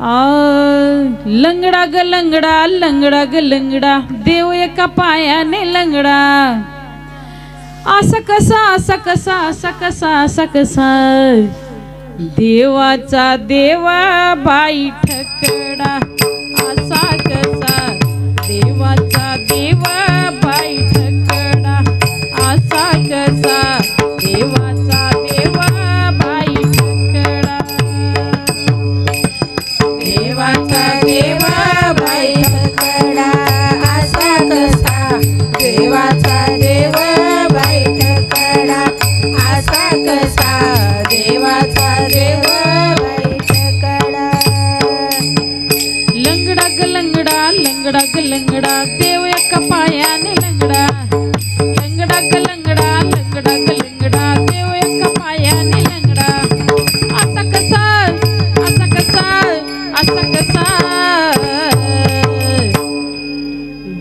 लंगडा ग लंगडा लंगडा ग लंगडा देव एका पायाने लंगडा. असा कसा असा कसा असा कसा असा कसा. देवाचा देवा बाई ठकडा असा कसा. देवाचा देवा लंगडा ग लंगडा लंगडा ग लंगडा देव एका पायाने लंगडा. लंगडा ग लंगडा लंगडा ग लंगडा देव एका पायाने लंगडा. असा कसा असा कसा असा कसा.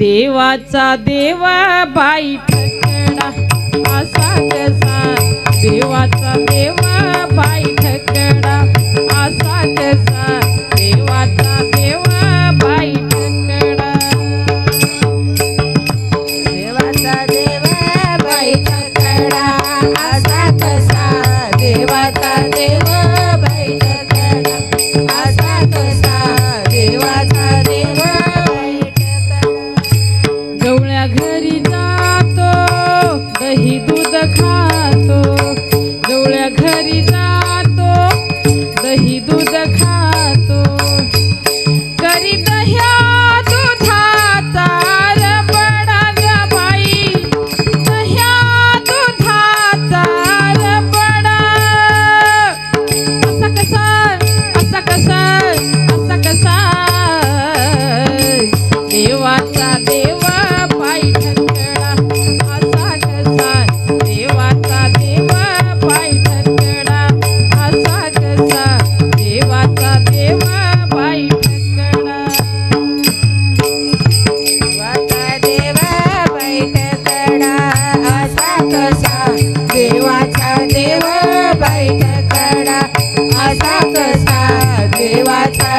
देवाचा देवा बाई ठकडा असा कसा. देवाचा देवा बाई ठकडा असा